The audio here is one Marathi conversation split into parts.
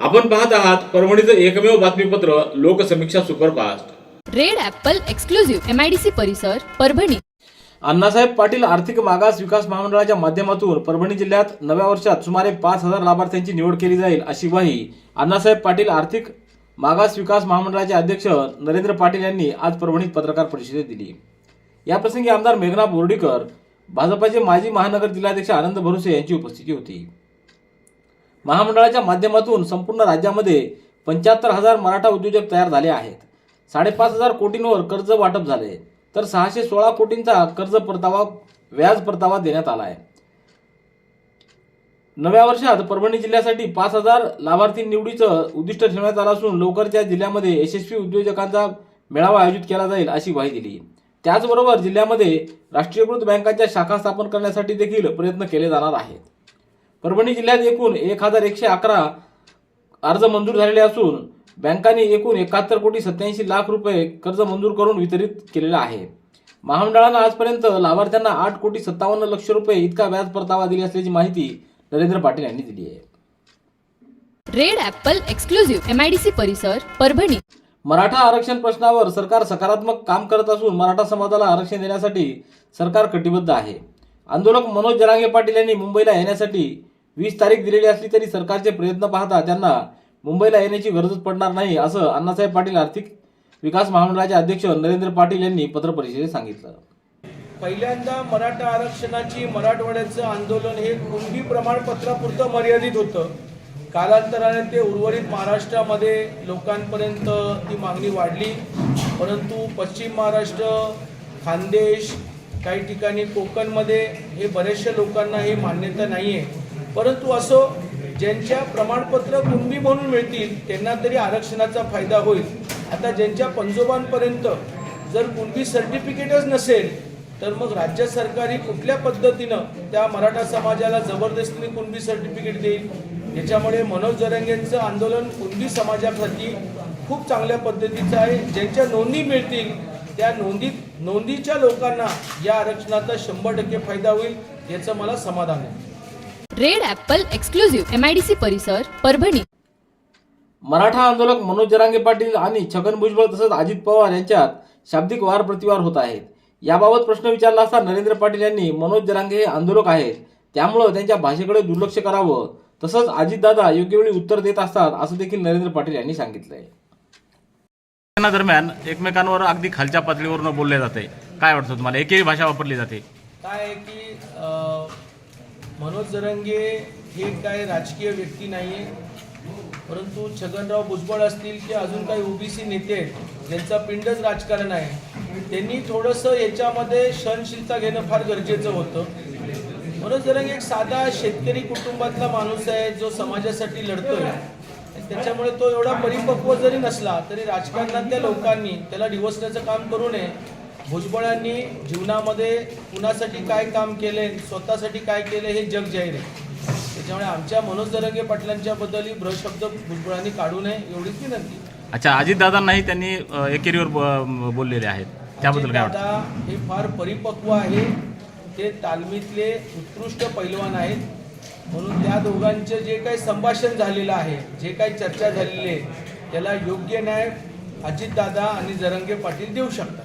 आपण पाहत आहात परभणीचं एकमेव बातमीपत्र Loksamiksha superfast. Red apple exclusive MIDC परिसर परभणी. अण्णासाहेब पाटील आर्थिक मागास विकास महामंडळाच्या माध्यमातून परभणी जिल्ह्यात नव्या वर्षात सुमारे पाच हजार लाभार्थ्यांची निवड केली जाईल अशी ग्वाही अण्णासाहेब पाटील आर्थिक मागास विकास महामंडळाचे अध्यक्ष नरेंद्र पाटील यांनी आज परभणीत पत्रकार परिषदेत दिली. याप्रसंगी आमदार मेघना बोर्डीकर भाजपाचे माजी महानगर जिल्हाध्यक्ष आनंद भरुसे यांची उपस्थिती होती. महामंडळाच्या माध्यमातून संपूर्ण राज्यामध्ये पंच्याहत्तर हजार मराठा उद्योजक तयार झाले आहेत. साडेपाच हजार कोटींवर कर्ज वाटप झाले तर सहाशे सोळा कोटींचा कर्ज परतावा व्याज परतावा देण्यात आला आहे नव्या वर्षात परभणी जिल्ह्यासाठी पाच हजार लाभार्थी निवडीचं उद्दिष्ट ठेवण्यात आलं असून लवकरच्या जिल्ह्यामध्ये यशस्वी उद्योजकांचा मेळावा आयोजित केला जाईल अशी ग्वाही दिली. त्याचबरोबर जिल्ह्यामध्ये राष्ट्रीयकृत बँकांच्या शाखा स्थापन करण्यासाठी देखील प्रयत्न केले जाणार आहेत. परभणी जिल्ह्यात एकूण एक हजार एकशे अकरा अर्ज मंजूर झालेले असून बँकांनी एकूण एकाहत्तर कोटी सत्याऐंशी लाख रुपये कर्ज मंजूर करून वितरित केलेलं आहे. महामंडळानं आजपर्यंत लाभार्थ्यांना आठ कोटी सत्तावन्न लक्ष रुपये इतका व्याज परतावा दिली असल्याची माहिती नरेंद्र पाटील यांनी दिली आहे. रेड ॲपल एक्सक्लुझिव्ह एमआयडीसी परिसर परभणी. मराठा आरक्षण प्रश्नावर सरकार सकारात्मक काम करत असून मराठा समाजाला आरक्षण देण्यासाठी सरकार कटिबद्ध आहे. आंदोलक मनोज जरांगे पाटील यांनी मुंबईला येण्यासाठी वीस तारीख दिलेली असली तरी सरकारचे प्रयत्न पाहता त्यांना मुंबईला येण्याची गरजच पडणार नाही असं अण्णासाहेब पाटील आर्थिक विकास महामंडळाचे अध्यक्ष नरेंद्र पाटील यांनी पत्रपरिषदेत सांगितलं. पहिल्यांदा मराठा आरक्षणाची मराठवाड्याचं आंदोलन हे कुणबी प्रमाणपत्रापुरतं मर्यादित होतं. कालांतराने ते उर्वरित महाराष्ट्रामध्ये लोकांपर्यंत ती मागणी वाढली. परंतु पश्चिम महाराष्ट्र खानदेश काही ठिकाणी कोकणमध्ये हे बऱ्याचशा लोकांना ही मान्यता नाही आहे परंतु असो ज्यांच्या प्रमाणपत्र कुणबी म्हणून मिळतील त्यांना तरी आरक्षणाचा फायदा होईल. आता ज्यांच्या पंजोबांपर्यंत जर कुणबी सर्टिफिकेटच नसेल तर मग राज्य सरकार ही कुठल्या पद्धतीनं त्या मराठा समाजाला जबरदस्तीने कुणबी सर्टिफिकेट देईल? याच्यामुळे मनोज जरंगेंचं आंदोलन कुणबी समाजासाठी खूप चांगल्या पद्धतीचं आहे. ज्यांच्या नोंदी मिळतील त्या नोंदीत नोंदीच्या लोकांना या आरक्षणाचा शंभर टक्के फायदा होईल याचं मला समाधान आहे. Red apple exclusive. एमआयडीसी परिसर परभणी. मराठा आंदोलक मनोज जरांगे पाटील आणि छगन भुजबळ तसंच अजित पवार यांच्यात शाब्दिक वार प्रतिवार होत आहेत. याबाबत प्रश्न विचारला असता नरेंद्र पाटील यांनी मनोज जरांगे हे आंदोलक आहेत. त्यामुळं त्यांच्या भाषेकडे दुर्लक्ष करावं. तसंच अजितदादा योग्य वेळी उत्तर देत असतात असं देखील नरेंद्र पाटील यांनी सांगितलंय. दरम्यान एकमेकांवर अगदी खालच्या पातळीवरून बोलले जाते. काय वाटतं तुम्हाला? एकही भाषा वापरली जाते. काय आहे की मनोज जरंगे हे काय राजकीय व्यक्ती नाही आहे परंतु छगनराव भुजबळ असतील की अजून काही ओबीसी नेते आहेत ज्यांचा पिंडच राजकारण आहे त्यांनी थोडंसं याच्यामध्ये सहनशीलता घेणं फार गरजेचं होतं. मनोज जरंगे एक साधा शेतकरी कुटुंबातला माणूस आहे जो समाजासाठी लढतोय. त्याच्यामुळे तो एवढा परिपक्व जरी नसला तरी राजकारणातल्या लोकांनी त्याला डिवसण्याचं काम करू नये भुजबळांनी जीवनामध्ये कुणासाठी काय काम केले स्वतःसाठी काय केले हे जग जाहीर आहे. त्याच्यामुळे आमच्या मनोज दरंगे पाटलांच्या बद्दल ब्रशब्द भुजबळांनी काढू नये एवढीच विनंती. अच्छा अजितदादांनाही त्यांनी एकेरीवर बोललेले आहेत. त्याबद्दल काय दादा हे फार परिपक्व आहे. ते तालमीतले उत्कृष्ट पैलवान आहेत. म्हणून त्या दोघांचे जे काही संभाषण झालेलं आहे जे काही चर्चा झालेली आहे त्याला योग्य न्याय अजितदादा आणि जरंगे पाटील देऊ शकतात.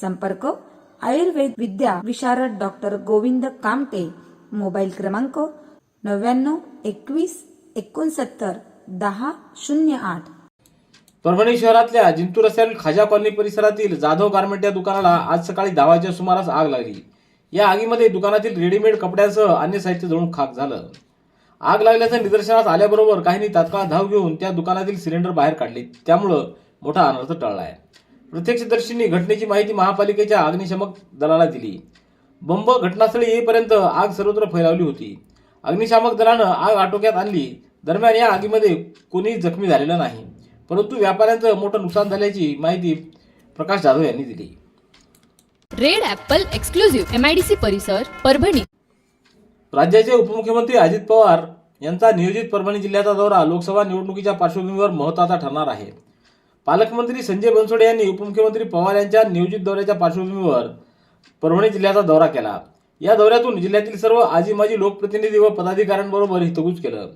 संपर्क आयुर्वेद विद्या विशारद डॉक्टर गोविंद कामटे मोबाईल क्रमांक नव्याण्णव एकवीस एकोणसत्तर दहा शून्य आठ. परभणी शहरातल्या जिंतूर रस्त्यावरील खाजा कॉलनी परिसरातील जाधव गारमेंट या दुकानाला आज सकाळी दहा सुमारास आग लागली. या आगीमध्ये दुकानातील रेडीमेड कपड्यांसह अन्य साहित्य जळून खाक झालं. आग लागल्याचं निदर्शनास आल्याबरोबर काहींनी तात्काळ धाव घेऊन त्या दुकानातील सिलेंडर बाहेर काढले. त्यामुळं मोठा अनर्थ टळला आहे प्रत्यक्षदर्शींनी घटनेची माहिती महापालिकेच्या अग्निशमक दलाला दिली. बंब घटनास्थळी येईपर्यंत आग सर्वत्र फैलावली होती. अग्निशामक दलानं आग आटोक्यात आणली. दरम्यान या आगीमध्ये कोणीही जखमी झालेलं नाही. परंतु व्यापाऱ्यांचं मोठं नुकसान झाल्याची माहिती प्रकाश जाधव यांनी दिली. Red apple exclusive M I D C परिसर परभणी. राज्याचे उपमुख्यमंत्री अजित पवार यांचा नियोजित परभणी जिल्ह्याचा दौरा लोकसभा निवडणुकीच्या पार्श्वभूमीवर महत्त्वाचा ठरणार आहे. पालकमंत्री संजय बनसोडे यांनी उपमुख्यमंत्री पवार यांच्या नियोजित दौऱ्याच्या पार्श्वभूमीवर परभणी जिल्ह्याचा दौरा केला. या दौऱ्यातून जिल्ह्यातील सर्व आजी माजी लोकप्रतिनिधी व पदाधिकाऱ्यांबरोबर हितगुज केलं.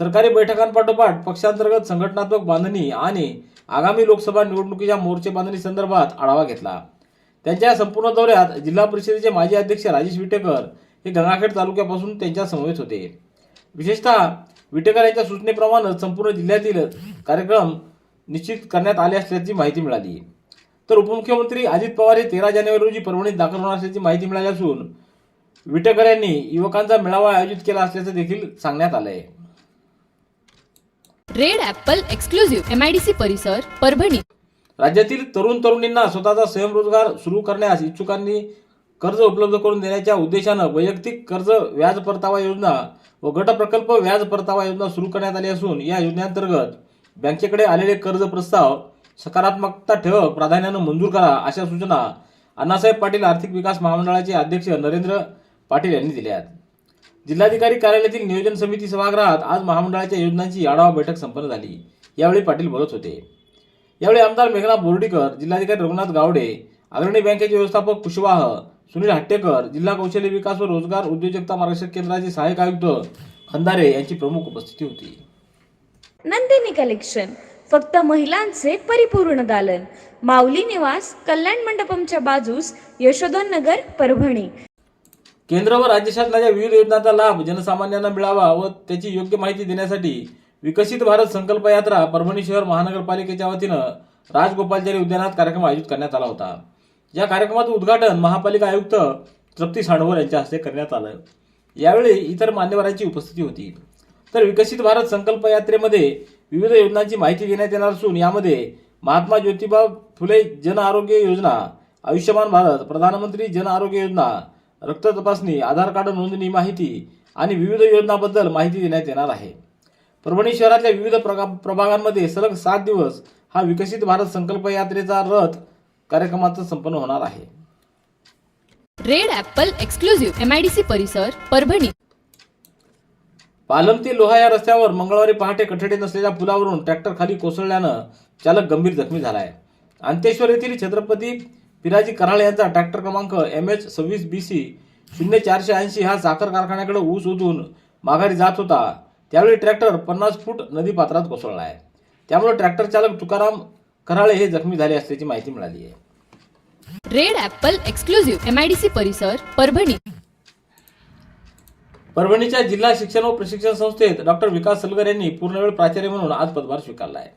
सरकारी बैठकांपाठोपाठ पक्षांतर्गत संघटनात्मक बांधणी आणि आगामी लोकसभा निवडणुकीच्या मोर्चे बांधणी संदर्भात आढावा घेतला. त्यांच्या संपूर्ण दौऱ्यात जिल्हा परिषदेचे माजी अध्यक्ष राजेश विटेकर हे गंगाखेड तालुक्यापासून त्यांच्या समवेत होते. विशेषतः विटेकर यांच्या सूचनेप्रमाणे संपूर्ण जिल्ह्यातील कार्यक्रम निश्चित करण्यात आले असल्याची माहिती मिळाली. तर उपमुख्यमंत्री अजित पवार हे तेरा जानेवारी रोजी परभणीत दाखल होणार असल्याची माहिती मिळाली असून विटेकर यांनी युवकांचा मेळावा आयोजित केला असल्याचं देखील सांगण्यात आलं आहे red apple exclusive M I D C परिसर परभणी. राज्यातील तरुण तरुणींना स्वतःचा स्वयंरोजगार सुरू करण्यास इच्छुकांनी कर्ज उपलब्ध करून देण्याच्या उद्देशानं वैयक्तिक कर्ज व्याज परतावा योजना व गट प्रकल्प व्याज परतावा योजना सुरू करण्यात आली असून या योजनेअंतर्गत बँकेकडे आलेले कर्ज प्रस्ताव सकारात्मकता ठेवत प्राधान्यानं मंजूर करा अशा सूचना अण्णासाहेब पाटील आर्थिक विकास महामंडळाचे अध्यक्ष नरेंद्र पाटील यांनी दिल्या आहेत. जिल्हाधिकारी कार्यालयातील नियोजन समिती सभागृहात आज महामंडळाच्या योजनांची आढावा बैठक संपन्न झाली. यावेळी पाटील बोलत होते. यावेळी आमदार मेघना बोर्डीकर जिल्हाधिकारी रघुनाथ गावडे अग्रणी बँकेचे व्यवस्थापक कुशवाह सुनील हट्टेकर जिल्हा कौशल्य विकास व रोजगार उद्योजकता मार्गदर्शक केंद्राचे सहाय्यक आयुक्त खंदारे यांची प्रमुख उपस्थिती होती. नंदिनी कलेक्शन. फक्त महिलांचे परिपूर्ण दालन. माऊली निवास कल्याण मंडपमच्या बाजूस यशोधन नगर परभणी. केंद्र व राज्य शासनाच्या विविध योजनांचा लाभ जनसामान्यांना मिळावा व त्याची योग्य माहिती देण्यासाठी विकसित भारत संकल्प यात्रा परभणी शहर महानगरपालिकेच्या वतीनं राजगोपालचारी उद्यानात कार्यक्रम आयोजित करण्यात आला होता. या कार्यक्रमाचं उद्घाटन महापालिका आयुक्त तृप्ती साणवर यांच्या हस्ते करण्यात आलं. यावेळी इतर मान्यवरांची उपस्थिती होती. तर विकसित भारत संकल्प यात्रेमध्ये विविध योजनांची माहिती देण्यात येणार असून यामध्ये महात्मा ज्योतिबा फुले जन आरोग्य योजना आयुष्यमान भारत प्रधानमंत्री जन आरोग्य योजना रक्त तपासणी आधार कार्ड नोंदणी माहिती आणि विविध योजनाबद्दल माहिती देण्यात येणार आहे. परभणी शहरातल्या विविध प्रगा- प्रभागांमध्ये सलग सात दिवस हा विकसित भारत संकल्प यात्रेचा रथ कार्यक्रमाचं संपन्न होणार आहे. Red apple exclusive M I D C परिसर परभणी. पालम ते लोहा या रस्त्यावर मंगळवारी पहाटे कठडे नसलेल्या पुलावरून ट्रॅक्टर खाली कोसळल्यानं चालक गंभीर जखमी झाला आहे अंतेश्वर येथील छत्रपती पिराजी कराळे यांचा ट्रॅक्टर क्रमांक एम एच सव्वीस बी सी शून्य चारशे ऐंशी हा साखर कारखान्याकडे ऊस उधून माघारी जात होता. त्यावेळी ट्रॅक्टर पन्नास फूट नदी पात्रात आहे त्यामुळे ट्रॅक्टर चालक तुकाराम कराळे हे जखमी झाले असल्याची माहिती मिळाली आहे red apple exclusive MIDC I D C परिसर परभणी. परभणीच्या जिल्हा शिक्षण व प्रशिक्षण संस्थेत डॉक्टर विकास सलगर यांनी पूर्णवेळ प्राचार्य म्हणून आज पदभार स्वीकारला आहे.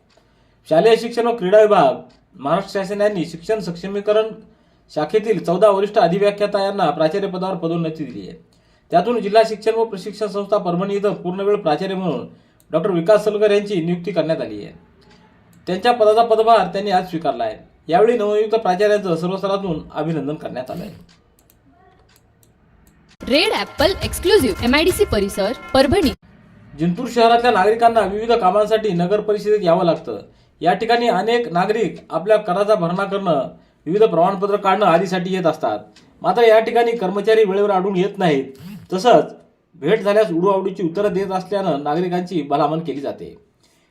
शालेय शिक्षण व क्रीडा विभाग महाराष्ट्र शासन यांनी शिक्षण सक्षमीकरण शाखेतील चौदा वरिष्ठ अधिव्याख्याता यांना प्राचार्य पदावर पदोन्नती दिली आहे. त्यातून जिल्हा शिक्षण व प्रशिक्षण संस्था परभणी इथं पूर्णवेळ प्राचार्य म्हणून डॉक्टर विकास सलगर यांची नियुक्ती करण्यात आली आहे. त्यांच्या पदाचा पदभार त्यांनी आज स्वीकारला आहे. यावेळी नवनियुक्त प्राचार्यांचं सर्व स्तरातून अभिनंदन करण्यात आलं आहे. Red apple exclusive M I D C परिसर परभणी. जिंतूर शहरातल्या नागरिकांना विविध कामांसाठी नगर परिषदेत यावं लागतं. या ठिकाणी अनेक नागरिक आपल्या कराचा भरणा करणं विविध प्रमाणपत्र काढणं आदीसाठी येत असतात. मात्र या ठिकाणी कर्मचारी वेळेवर आढळून येत नाहीत. तसंच भेट झाल्यास उडूआवडीची उत्तरं देत असल्यानं नागरिकांची भलामण केली जाते.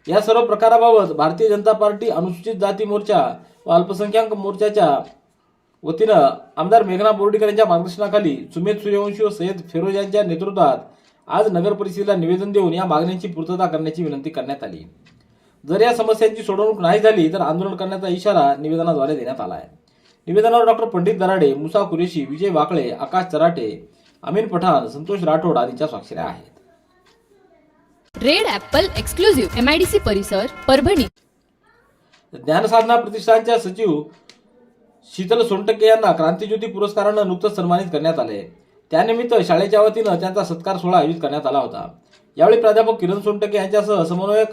या सर्व प्रकाराबाबत भारतीय जनता पार्टी अनुसूचित जाती मोर्चा व अल्पसंख्याक मोर्चाच्या वतीनं आमदार मेघना बोर्डीकर यांच्या मार्गदर्शनाखाली सुमेध सूर्यवंशी व सय्यद फिरोज यांच्या नेतृत्वात आज नगर परिषदेला निवेदन देऊन या मागण्यांची पूर्तता करण्याची विनंती करण्यात आली. जर या समस्यांची सोडवणूक नाही झाली तर आंदोलन करण्याचा इशारा निवेदनाद्वारे देण्यात आला आहे निवेदनावर डॉक्टर पंडित दराडे मुसा कुरेशी विजय वाकळे आकाश चराटे अमीन पठाण संतोष राठोड आदींच्या स्वाक्षऱ्या आहेत. Red apple exclusive M I D C परिसर परभणी. ज्ञानसाधना प्रतिष्ठानच्या सचिव शीतल सोनटक्के यांना क्रांतीज्योती पुरस्कारानं नुकतंच सन्मानित करण्यात आले. त्यानिमित्त शाळेच्या वतीनं त्यांचा सत्कार सोहळा आयोजित करण्यात आला होता. यावेळी प्राध्यापक किरण सोनटक्के यांच्यासह समन्वयक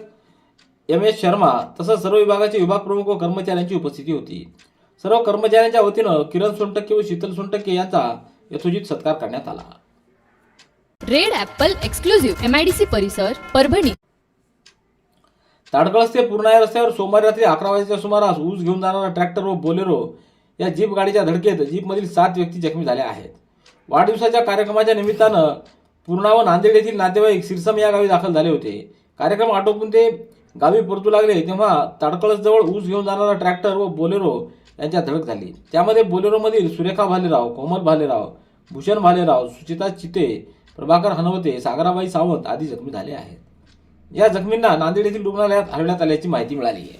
एम एस शर्मा तसंच सर्व विभागाचे विभाग प्रमुख व कर्मचाऱ्यांची उपस्थिती होती. सर्व कर्मचाऱ्यांच्या वतीनं किरण सोनटक्के व शीतल सोनटक्के यांचा यथोचित सत्कार करण्यात आला. Red apple exclusive M I D C परिसर परभणी. ताडकळस ते पूर्णा या रस्त्यावर सोमवारी रात्री अकरा वाजेच्या सुमारास ऊस घेऊन जाणारा ट्रॅक्टर व बोलेरो या जीप गाडीच्या धडकेत जीपमधील सात व्यक्ती जखमी झाल्या आहेत. वाढदिवसाच्या कार्यक्रमाच्या निमित्तानं पूर्णा व नांदेड येथील नातेवाईक सिरसम या गावी दाखल झाले होते. कार्यक्रम आटोपून ते गावी परतू लागले तेव्हा ताडकळसजवळ ऊस घेऊन जाणारा ट्रॅक्टर व बोलेरो यांच्या धडक झाली. त्यामध्ये बोलेरोमधील सुरेखा भालेराव कोमल भालेराव भूषण भालेराव सुचिता चिते प्रभाकर हनवते सागराबाई सावंत आदी जखमी झाले आहेत. या जखमींना नांदेड येथील रुग्णालयात हलवण्यात आल्याची माहिती मिळाली आहे.